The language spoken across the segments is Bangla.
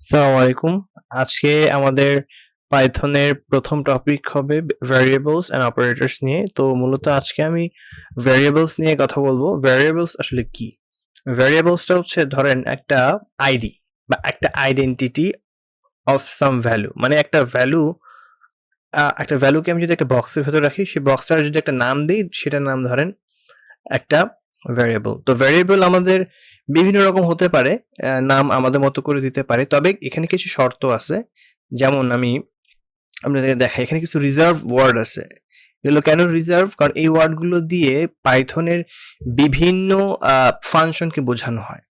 আসসালামু আলাইকুম। আজকে আমাদের পাইথনের প্রথম টপিক হবে ভ্যারিয়েবলস এন্ড অপারেটরস নিয়ে। তো মূলত আজকে আমি ভ্যারিয়েবলস নিয়ে কথা বলব। ভ্যারিয়েবলস আসলে কি? ভ্যারিয়েবলসটা হচ্ছে ধরেন একটা আইডি বা একটা আইডেন্টিটি অফ সাম ভ্যালু মানে একটা ভ্যালু একটা ভ্যালুকে আমি যদি একটা বক্সের ভেতর রাখি, সেই বক্সটার যদি একটা নাম দিই, সেটার নাম ধরেন একটা ভ্যারিয়েবল তো ভ্যারিয়েবল আমাদের বিভিন্ন রকম হতে পারে নাম আমাদের মতো করে দিতে পারে। তবে এখানে কিছু শর্ত আছে। যেমন আমি আপনাদের দেখাই, এখানে কিছু রিজার্ভ ওয়ার্ড আছে। এগুলো কেন রিজার্ভ কারণ এই ওয়ার্ডগুলো দিয়ে পাইথনের বিভিন্ন ফাংশনকে বোঝানো হয়।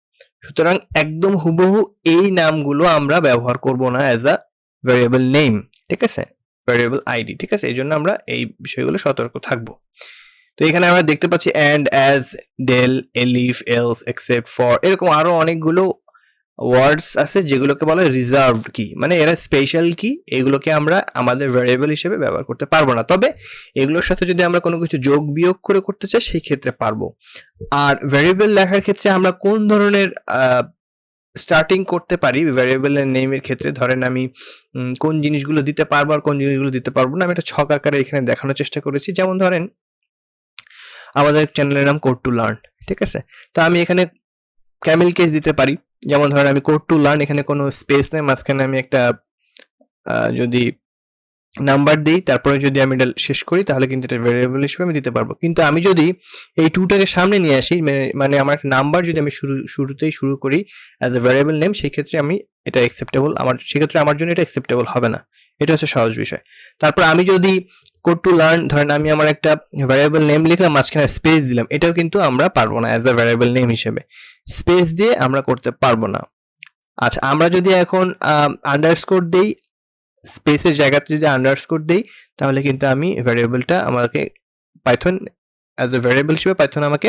সুতরাং একদম হুবহু এই নামগুলো আমরা ব্যবহার করব না অ্যাজ আ ভ্যারিয়েবল নেম ঠিক আছে? ভ্যারিয়েবল আইডি ঠিক আছে? এই জন্য আমরা এই বিষয়গুলো সতর্ক থাকব। তো এখানে আমরা দেখতে পাচ্ছি and as del elif else except for এরকম আরও অনেকগুলো ওয়ার্ডস আছে যেগুলোকে বলে রিজার্ভ কি মানে এরা স্পেশাল কি এগুলোকে আমরা আমাদের ভ্যারিয়েবল হিসেবে ব্যবহার করতে পারব না। তবে এগুলোর সাথে যদি আমরা কোনো কিছু যোগ বিয়োগ করে করতে চাই, সেই ক্ষেত্রে পারব। আর ভ্যারিয়েবল লেখার ক্ষেত্রে আমরা কোন ধরনের স্টার্টিং করতে পারি? ভ্যারিয়েবলের নেমের ক্ষেত্রে ধরেন আমি কোন জিনিসগুলো দিতে পারব আর কোন জিনিসগুলো দিতে পারব না, আমি একটা ছক আকারে এখানে দেখানোর চেষ্টা করেছি। যেমন ধরেন আমাদের চ্যানেলের নাম কোড টু লার্ন ঠিক আছে? তো আমি এখানে ক্যামেল কেস দিতে পারি। যেমন ধরেন আমি কোড টু লার্ন এখানে কোনো স্পেস নেই, মাঝখানে আমি একটা যদি নাম্বার দিই, তারপরে যদি আমি এটা শেষ করি, তাহলে কিন্তু এটা ভেরিয়েবল হিসেবে আমি দিতে পারব। কিন্তু আমি যদি এই টুটাকে সামনে নিয়ে আসি মানে- আমার একটা নাম্বার যদি আমি শুরু, শুরুতেই শুরু করি অ্যাজ এ ভ্যারিয়েবল নেম সেই ক্ষেত্রে আমি এটা অ্যাকসেপ্টেবল আমার, সেক্ষেত্রে আমার জন্য এটা অ্যাকসেপ্টেবল হবে না। এটা হচ্ছে সহজ বিষয়। তারপর আমি যদি কোড টু লার্ন ধরেন আমি আমার একটা ভ্যারিয়েবল নেম লিখলাম, মাঝখানে স্পেস দিলাম, এটাও কিন্তু আমরা পারব না অ্যাজ আ ভ্যারিয়েবল নেম হিসেবে। স্পেস দিয়ে আমরা করতে পারব না। আচ্ছা আমরা যদি এখন আন্ডারস্কোর দেই স্পেসের জায়গাতে যদি আন্ডারস্কোর দেই, তাহলে কিন্তু আমি ভ্যারিয়েবলটা আমাকে পাইথন অ্যাজ এ ভ্যারিয়েবল হিসেবে পাইথন আমাকে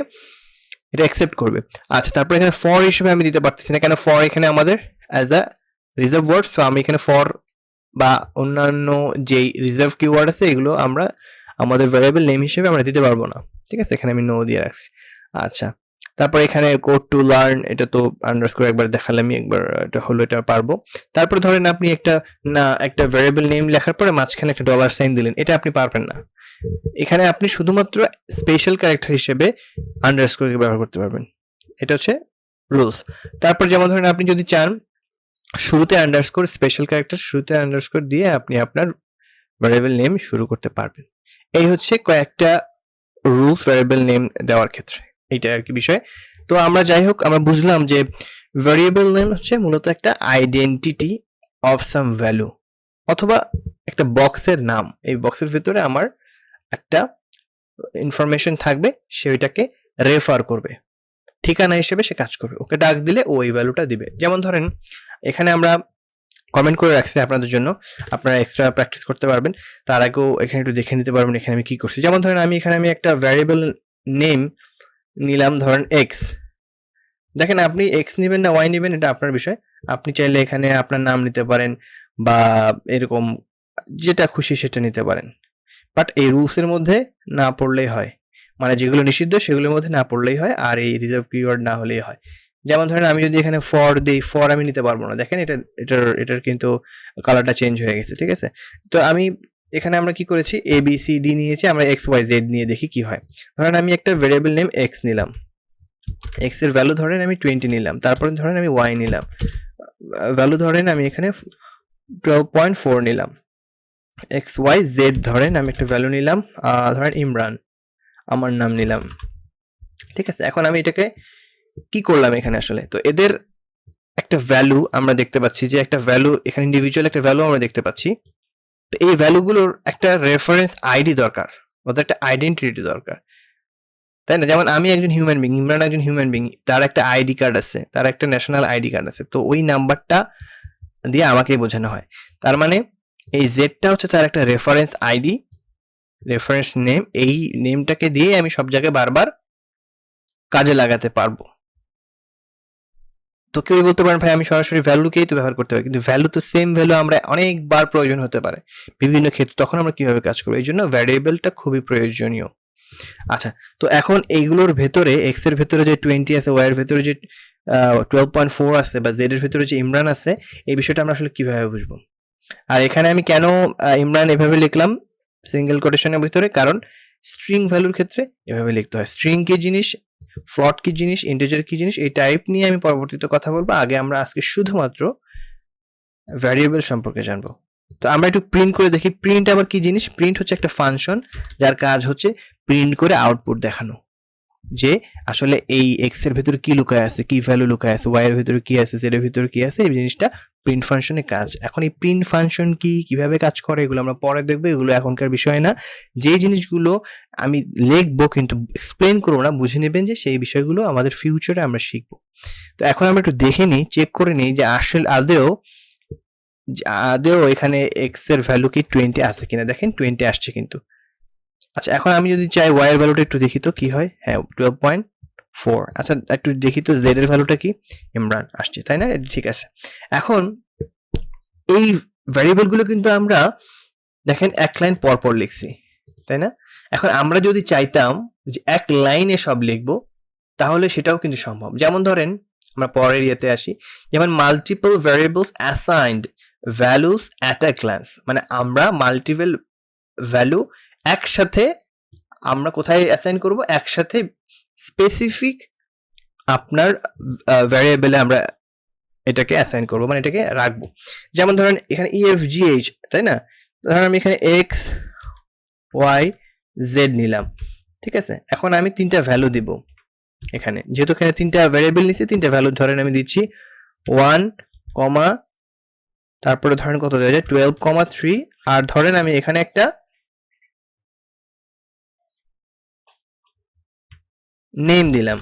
এটা অ্যাকসেপ্ট করবে। আচ্ছা তারপর এখানে ফর হিসেবে আমি দিতে পারতেছি না, কেন ফর এখানে আমাদের as a reserve word so আমি এখানে ফর বা অন্যান্য যেই রিজার্ভ কিওয়ার্ড আছে, এগুলো আমরা আমাদের ভ্যারিয়েবল নেম হিসেবে আমরা দিতে পারব না। ঠিক আছে? এখানে আমি নো দিয়ে রাখছি। আচ্ছা তারপর এখানে কোড টু লার্ন এটা তো আন্ডারস্কোর একবার দেখালামই, একবার এটা হলো এটা পারব। তারপর ধরেন আপনি একটা, না, একটা ভ্যারিয়েবল নেম লেখার পরে মাঝখানে একটা ডলার সাইন দিলেন, এটা আপনি পারবেন না। এখানে আপনি শুধুমাত্র স্পেশাল ক্যারেক্টার হিসেবে আন্ডারস্কোরকে ব্যবহার করতে পারবেন। এটা হচ্ছে রুলস তারপর যেমন ধরেন আপনি যদি চান, শুরুতে আন্ডারস্কোর স্পেশাল ক্যারেক্টার শুরুতে আন্ডারস্কোর দিয়ে আপনি আপনার ভ্যারিয়েবল নেম শুরু করতে পারবেন। এই হচ্ছে কয়েকটা রুলস ভ্যারিয়েবল নেম দেওয়ার ক্ষেত্রে। এইটা আর কি বিষয়। তো আমরা যাই হোক আমরা বুঝলাম যে ভ্যারিয়েবল নেম হচ্ছে মূলত একটা আইডেন্টিটি অফ সাম ভ্যালু অথবা একটা বক্সের নাম। এই বক্সের ভিতরে আমার একটা ইনফরমেশন থাকবে, সে ওইটাকে রেফার করবে। ঠিকানা হিসেবে সে কাজ করবে। ওকে ডাক দিলে ও এই ভ্যালুটা দিবে। যেমন ধরেন, এখানে আমরা কমেন্ট করে রাখছি আপনাদের জন্য। আপনারা এক্সট্রা প্র্যাকটিস করতে পারবেন। তার আগেও এখানে একটু দেখে নিতে পারবেন এখানে আমি কি করছি। যেমন ধরেন, আমি এখানে আমি একটা ভ্যারিয়েবল নেম নিলাম ধরেন এক্স দেখেন আপনি এক্স নেবেন না ওয়াই নেবেন, এটা আপনার বিষয়। আপনি চাইলে এখানে আপনার নাম নিতে পারেন বা এরকম যেটা খুশি সেটা নিতে পারেন। বাট এই রুলসের মধ্যে না পড়লেই হয়। মানে যেগুলো নিষিদ্ধ সেগুলোর মধ্যে না পড়লেই হয় আর এই রিজার্ভ কিওয়ার্ড না হলেই হয়। যেমন ধরেন আমি যদি এখানে ফর দিই ফর আমি নিতে পারব না। দেখেন এটা, এটার এটার কিন্তু কালারটা চেঞ্জ হয়ে গেছে, ঠিক আছে? তো আমি এখানে আমরা কি করেছি? এ বি সি ডি নিয়েছি, আমরা এক্স ওয়াই জেড নিয়ে দেখি কি হয়। ধরেন আমি একটা ভেরিয়েবল নেম এক্স নিলাম। এক্সের ভ্যালু ধরেন আমি টোয়েন্টি নিলাম, তারপরে ধরেন আমি ওয়াই নিলাম। ভ্যালু ধরেন আমি এখানে টুয়েলভ পয়েন্ট ফোর নিলাম। এক্স ওয়াই জেড ধরেন আমি একটা ভ্যালু নিলাম ধরেন ইমরান, আমার নাম নিলাম। ঠিক আছে, এখন আমি এটাকে কি করলাম এখানে আসলে? তো এদের একটা ভ্যালু আমরা দেখতে পাচ্ছি যে একটা ভ্যালু এখানে ইন্ডিভিজুয়াল একটা ভ্যালু আমরা দেখতে পাচ্ছি। তো এই ভ্যালুগুলোর একটা রেফারেন্স আইডি দরকার ওদের একটা আইডেন্টিটি দরকার। তাই না? যেমন আমি একজন হিউম্যান বিং ইমরান একজন হিউম্যান বিং তার একটা আইডি কার্ড আছে, তার একটা ন্যাশনাল আইডি কার্ড আছে, তো ওই নাম্বারটা দিয়ে আমাকে বোঝানো হয়। তার মানে এই জেডটা হচ্ছে তার একটা রেফারেন্স আইডি রেফারেন্স নেম এই নেমটাকে দিয়ে আমি সব জায়গায় বারবার কাজে লাগাতে পারব। তো কেউ বলতে পারেন, ভাই, আমি সরাসরি ভ্যালুকেই তো ব্যবহার করতে পারি? কিন্তু ভ্যালু তো সেম ভ্যালু আমরা অনেকবার প্রয়োজন হতে পারে বিভিন্ন ক্ষেত্রে। তখন আমরা কীভাবে কাজ করব? এই জন্য ভ্যারিয়েবলটা খুবই প্রয়োজনীয়। আচ্ছা তো এখন এইগুলোর ভেতরে এক্সের ভেতরে যে টোয়েন্টি আছে ওয়াই এর ভেতরে যে টুয়েলভ পয়েন্ট ফোর আছে বা জেড এর ভিতরে যে ইমরান আছে, এই বিষয়টা আমরা আসলে কীভাবে বুঝব? আর এখানে আমি কেন ইমরান এভাবে লিখলাম? সিঙ্গেল কোটেশনের ভিতরে, কারণ স্ট্রিং ভ্যালুর ক্ষেত্রে এভাবে লিখতে হয়। স্ট্রিং কি জিনিস? ফ্লট কি জিনিস, ইন্টিজার কি জিনিস, এই টাইপ নিয়ে আমি পরবর্তীতে কথা বলব। আগে আমরা আজকে শুধুমাত্র ভ্যারিয়েবল সম্পর্কে জানব। তো আমরা একটু প্রিন্ট করে দেখি প্রিন্ট আবার কি জিনিস? প্রিন্ট হচ্ছে একটা ফাংশন যার কাজ হচ্ছে প্রিন্ট করে আউটপুট দেখানো। যে আসলে এই এক্সের ভিতরে কি লুকায় আছে, কি ভ্যালু লুকায় আছে ওয়াই এর ভিতরে কি আছে জেড এর ভিতরে কি আছে, এই জিনিসটা প্রিন্ট ফাংশনের কাজ। এখন এই প্রিন্ট ফাংশন কি, কীভাবে কাজ করে, এগুলো আমরা পরে দেখব, এগুলো এখনকার বিষয় না। যে জিনিসগুলো আমি লিখব কিন্তু এক্সপ্লেন করব না, বুঝে নেবেন যে সেই বিষয়গুলো আমাদের ফিউচারে আমরা শিখব। তো এখন আমরা একটু দেখে নিই চেক করে নিই যে আসলে আদেও আদেও এখানে এক্সের ভ্যালু কি টোয়েন্টি আছে কিনা। দেখেন টোয়েন্টি আসছে কিন্তু। আচ্ছা এখন আমি যদি চাই ওয়াই এর ভ্যালুটা একটু দেখি তো, কি হয়? হ্যাঁ টুয়েলভ পয়েন্ট ফোর আচ্ছা একটু দেখি তো জেড এর ভ্যালুটা কি? ইমরান আসছে, তাই না? ঠিক আছে। এখন এই ভ্যারিয়েবলগুলো কিন্তু আমরা দেখেন এক লাইন পর পর লিখছি, তাই না? এখন আমরা যদি চাইতাম যে এক লাইনে সব লিখব, তাহলে সেটাও কিন্তু সম্ভব। যেমন ধরেন, আমরা পরের ইয়েতে আসি, যেমন multiple variables assigned values at a glance মানে আমরা মাল্টিপল ভ্যালু একসাথে আমরা কোথায় অ্যাসাইন করব? একসাথে স্পেসিফিক আপনার ভ্যারিয়েবলে আমরা এটাকে অ্যাসাইন করব মানে এটাকে রাখব। যেমন ধরেন এখানে E ইএফজিএইচ তাই না? ধরেন আমি এখানে এক্স ওয়াই জেড নিলাম, ঠিক আছে? এখন আমি তিনটা ভ্যালু দিব এখানে। যেহেতু এখানে তিনটা ভ্যারিয়েবল নিচ্ছি তিনটা ভ্যালু ধরেন আমি দিচ্ছি ওয়ান কমা তারপরে ধরেন কত দেওয়া যায়? টুয়েলভ কমা থ্রি আর ধরেন আমি এখানে একটা নেম দিলাম,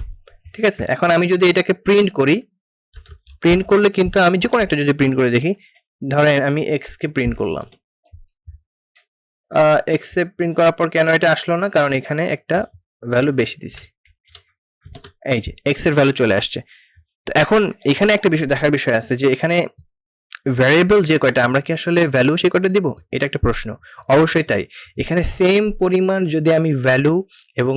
ঠিক আছে? এখন আমি যদি এটাকে প্রিন্ট করি প্রিন্ট করলে কিন্তু আমি যে কোনো একটা যদি প্রিন্ট করে দেখি, ধরেন আমি এক্সকে প্রিন্ট করলাম। এক্স প্রিন্ট করার পর কেন এটা আসলো না? কারণ এখানে একটা ভ্যালু বেশি দিছি। এই যে এক্সের ভ্যালু চলে আসছে। তো এখন এখানে একটা বিষয়, দেখার বিষয় আছে যে এখানে ভ্যারিয়েবল যে কয়টা, আমরা কি আসলে ভ্যালু সে কয়টা দিব? এটা একটা প্রশ্ন। অবশ্যই তাই। এখানে সেম পরিমাণ যদি আমি ভ্যালু এবং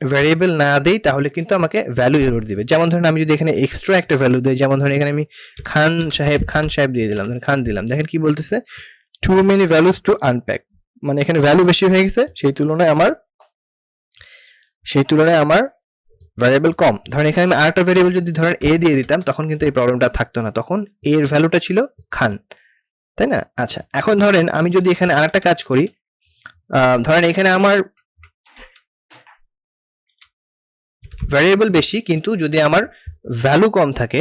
ভ্যারিয়েবল না দেই, তাহলে কিন্তু আমাকে ভ্যালু এরর দিবে। যেমন ধরেন আমি যদি এখানে এক্সট্রা একটা ভ্যালু দিই, যেমন ধরেন এখানে আমি খান সাহেব খান সাহেব দিয়ে দিলাম, ধরেন খান দিলাম। দেখেন কি বলতেছে? Too many values to unpack মানে এখানে ভ্যালু বেশি হয়ে গেছে, সেই তুলনায় আমার, সেই তুলনায় আমার ভ্যারিয়েবল কম। ধরেন এখানে আমি আরেকটা ভ্যারিয়েবল যদি ধরেন এ দিয়ে দিতাম, তখন কিন্তু এই প্রবলেমটা থাকতো না। তখন এর ভ্যালুটা ছিল খান। তাই না? আচ্ছা এখন ধরেন আমি যদি এখানে আরেকটা কাজ করি ধরেন এখানে আমার ভ্যারিয়েবল বেশি, কিন্তু যদি আমার ভ্যালু কম থাকে,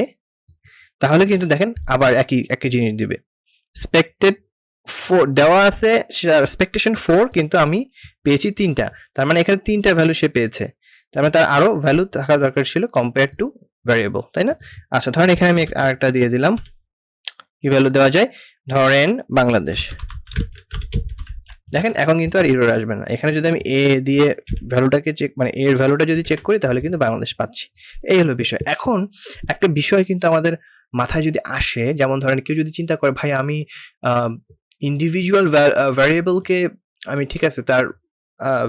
তাহলে কিন্তু দেখেন আবার একই একই জিনিস দিবে। স্পেক্টেড ফোর দেওয়া আছে এক্সপেকটেশন ফোর কিন্তু আমি পেয়েছি তিনটা। তার মানে এখানে তিনটা ভ্যালু সে পেয়েছে। তার মানে তার আরও ভ্যালু থাকা দরকার ছিল কম্পেয়ার টু ভ্যারিয়েবল তাই না? আচ্ছা ধরেন এখানে আমি আরেকটা দিয়ে দিলাম। কি ভ্যালু দেওয়া যায়? ধরেন বাংলাদেশ। দেখেন, এখন কিন্তু আর ইরোর আসবে না। এখানে যদি আমি এ দিয়ে ভ্যালুটাকে চেক মানে এর ভ্যালুটা যদি চেক করি, তাহলে কিন্তু বাংলাদেশ পাচ্ছি। এই হলো বিষয়। এখন একটা বিষয় কিন্তু আমাদের মাথায় যদি আসে, যেমন ধরেন কেউ যদি চিন্তা করে, ভাই, আমি ইন্ডিভিজুয়াল ভ্যারিয়েবলকে আমি ঠিক আছে, তার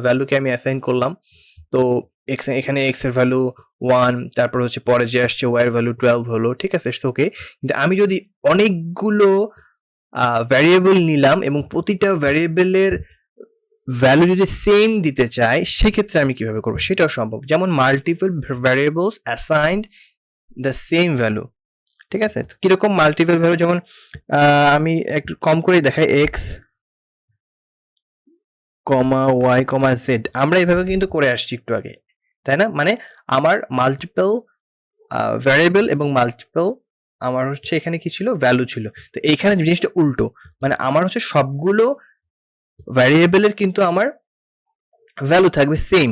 ভ্যালুকে আমি অ্যাসাইন করলাম, তো এক্স, এখানে এক্সের ভ্যালু ওয়ান তারপর হচ্ছে পরে যে আসছে ওয়াই এর ভ্যালু টুয়েলভ হলো, ঠিক আছে ওকে কিন্তু আমি যদি অনেকগুলো ভ্যারিয়েবল নিলাম এবং প্রতিটা ভ্যারিয়েবলের ভ্যালু যদি সেম দিতে চাই, সেক্ষেত্রে আমি কীভাবে করব? সেটাও সম্ভব। যেমন multiple variables assigned the same value ঠিক আছে? তো কীরকম মাল্টিপল ভ্যালু যেমন আমি একটু কম করেই দেখাই X comma Y comma Z আমরা এভাবে কিন্তু করে আসছি একটু আগে, তাই না? মানে আমার মাল্টিপল ভ্যারিয়েবল এবং মাল্টিপল আমার হচ্ছে এখানে কি ছিল? ভ্যালু ছিল। তো এইখানে জিনিসটা উল্টো। মানে আমার হচ্ছে সবগুলো ভ্যারিয়েবলের কিন্তু আমার ভ্যালু থাকবে সেম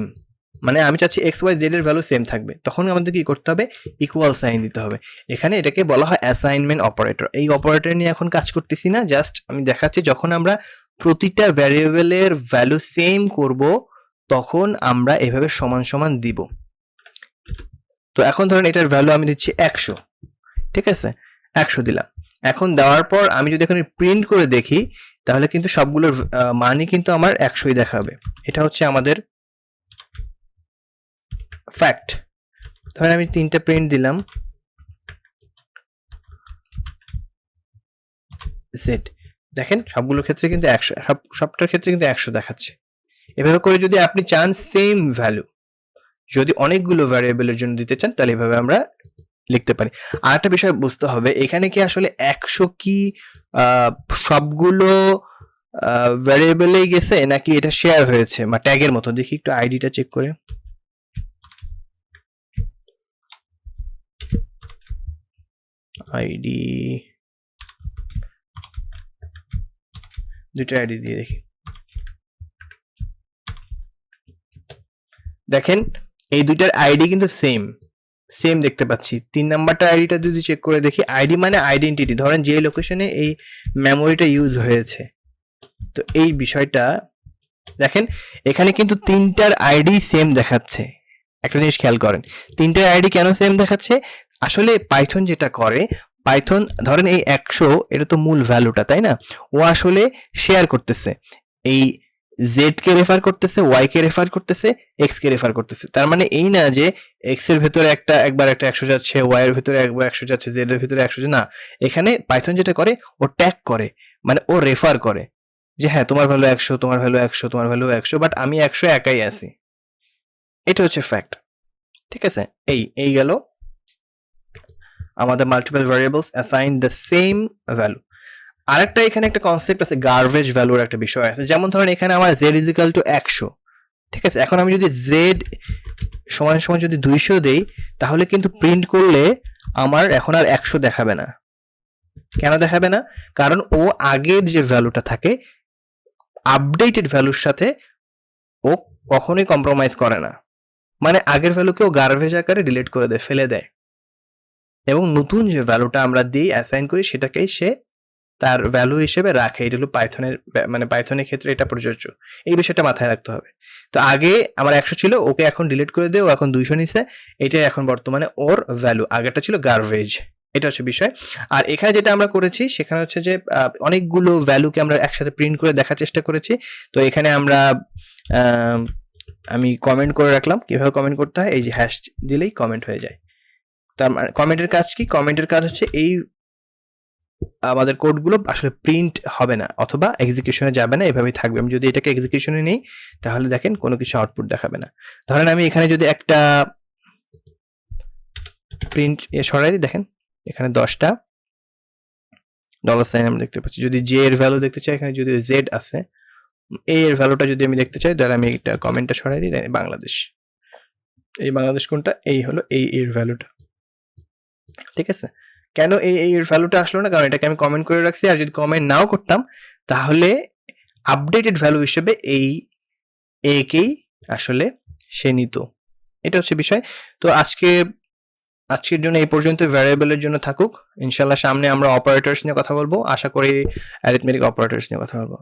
মানে আমি চাচ্ছি এক্স ওয়াই জেড এর ভ্যালু সেম থাকবে। তখন আমাদের কি করতে হবে? ইকুয়াল সাইন দিতে হবে। এখানে এটাকে বলা হয় অ্যাসাইনমেন্ট অপারেটর এই অপারেটর নিয়ে এখন কাজ করতেছি না। জাস্ট আমি দেখাচ্ছি, যখন আমরা প্রতিটা ভ্যারিয়েবলের ভ্যালু সেম করব, তখন আমরা এভাবে সমান সমান দিব। তো এখন ধরেন এটার ভ্যালু আমি দিচ্ছি একশো। ঠিক আছে? একশো দিলাম। এখন দেওয়ার পর আমি যদি এখানে প্রিন্ট করে দেখি, তাহলে কিন্তু সবগুলোর মানই কিন্তু আমার একশোই দেখাবে। এটা হচ্ছে আমাদের ফ্যাক্ট তাহলে আমি তিনটা প্রিন্ট দিলাম। জেড দেখেন, সবগুলোর ক্ষেত্রে কিন্তু একশো, সব, সবটার ক্ষেত্রে কিন্তু একশো দেখাচ্ছে। এভাবে করে যদি আপনি চান সেম ভ্যালু যদি অনেকগুলো ভ্যারিয়েবলের জন্য দিতে চান, তাহলে এভাবে আমরা লিখতে পারি। আর একটা বিষয় বুঝতে হবে, এখানে কি আসলে একশো কি সবগুলো ভ্যারিয়েবলেই গেছে নাকি এটা শেয়ার হয়েছে? বা ট্যাগের মতো, দেখি একটু আইডিটা চেক করে। আইডি দুটো আইডি দিয়ে দেখি। দেখেন, এই দুইটার আইডি কিন্তু সেম সেম দেখতে পাচ্ছি। তিন নাম্বারটা আইডিটা যদি চেক করে দেখি আইডি মানে আইডেন্টিটি ধরেন যে লোকেশনে এই মেমোরিটা ইউজ হয়েছে। তো এই বিষয়টা, দেখেন, এখানে কিন্তু তিনটার আইডি সেম দেখাচ্ছে। একটা জিনিস খেয়াল করেন, তিনটার আইডি কেন সেম দেখাচ্ছে? আসলে পাইথন যেটা করে পাইথন ধরেন এই একশো, এটা তো মূল ভ্যালুটা তাই না? ও আসলে শেয়ার করতেছে। এই জেড কে রেফার করতেছে ওয়াই কে রেফার করতেছে এক্স কে রেফার করতেছে। তার মানে এই না যে এক্সের ভেতরে একটা, একবার একটা একশো যাচ্ছে ওয়াই এর ভেতরে একবার একশো যাচ্ছে জেড এর ভেতরে একশো না। এখানে পাইথন যেটা করে, ও ট্যাগ করে মানে ও রেফার করে যে হ্যাঁ তোমার ভ্যালু একশো, তোমার ভ্যালু একশো, তোমার ভ্যালু একশো বাট আমি একশো একাই আছি। এটা হচ্ছে ফ্যাক্ট ঠিক আছে? এই এই গেল। আমাদের multiple variables assign the same value আরেকটা এখানে একটা কনসেপ্ট আছে গার্বেজ ভ্যালুর একটা বিষয় আছে। যেমন ধরেন এখানে আমার জেড ইজিক্যাল টু একশো। ঠিক আছে? এখন আমি যদি জেড সমান সমান যদি দুইশো দেই, তাহলে কিন্তু প্রিন্ট করলে আমার এখন আর একশো দেখাবে না। কেন দেখাবে না? কারণ ও আগের যে ভ্যালুটা থাকে আপডেটেড ভ্যালুর সাথে ও কখনোই কম্প্রোমাইজ করে না। মানে আগের ভ্যালুকে ও গার্বেজ আকারে ডিলিট করে দেয়, ফেলে দেয়। এবং নতুন যে ভ্যালুটা আমরা দিই অ্যাসাইন করি, সেটাকেই সে তার ভ্যালু হিসেবে রাখে। এটা হলো পাইথনের মানে পাইথনের ক্ষেত্রে এটা প্রযোজ্য। এই বিষয়টা মাথায় রাখতে হবে। তো আগে আমার একশো ছিল, ওকে এখন ডিলিট করে দিয়ে ও এখন দুইশো নিছে। এটাই এখন বর্তমানে ওর ভ্যালু আগেরটা ছিল গার্বেজ এটা হচ্ছে বিষয়। আর এখানে যেটা আমরা করেছি, সেখানে হচ্ছে যে অনেকগুলো ভ্যালুকে আমরা একসাথে প্রিন্ট করে দেখার চেষ্টা করেছি। তো এখানে আমরা আমি কমেন্ট করে রাখলাম। কীভাবে কমেন্ট করতে হয়? এই যে হ্যাশ দিলেই কমেন্ট হয়ে যায়। তার মানে কমেন্টের কাজ কি? কমেন্টের কাজ হচ্ছে এই আমাদের কোডগুলো আসলে প্রিন্ট হবে না অথবা এক্সিকিউশনে যাবে না, এভাবেই থাকবে। আমি যদি এটাকে এক্সিকিউশনে নেই, তাহলে দেখেন কোনো কিছু আউটপুট দেখাবে না। ধরেন আমি এখানে যদি একটা প্রিন্ট সরাই দিই, দেখেন এখানে দশটা ডলার সাইন আমরা দেখতে পাচ্ছি। যদি জে এর ভ্যালু দেখতে চাই, এখানে যদি জেড আছে এ এর ভ্যালুটা যদি আমি দেখতে চাই, তাহলে আমি একটা কমেন্টটা সরাই দিই বাংলাদেশ। এই বাংলাদেশ কোনটা? এই হলো এই এর ভ্যালুটা ঠিক আছে? কেন এই এই ভ্যালুটা আসলো না? কারণ এটাকে আমি কমেন্ট করে রাখছি। আর যদি কমেন্ট নাও করতাম, তাহলে আপডেটেড ভ্যালু হিসেবে এই একেই আসলে সে নিত। এটা হচ্ছে বিষয়। তো আজকে, আজকের জন্য এই পর্যন্ত। ভ্যারিয়েবলের জন্য থাকুক। ইনশাল্লাহ সামনে আমরা অপারেটরস নিয়ে কথা বলব। আশা করি অ্যারিথমেটিক অপারেটরস নিয়ে কথা বলব।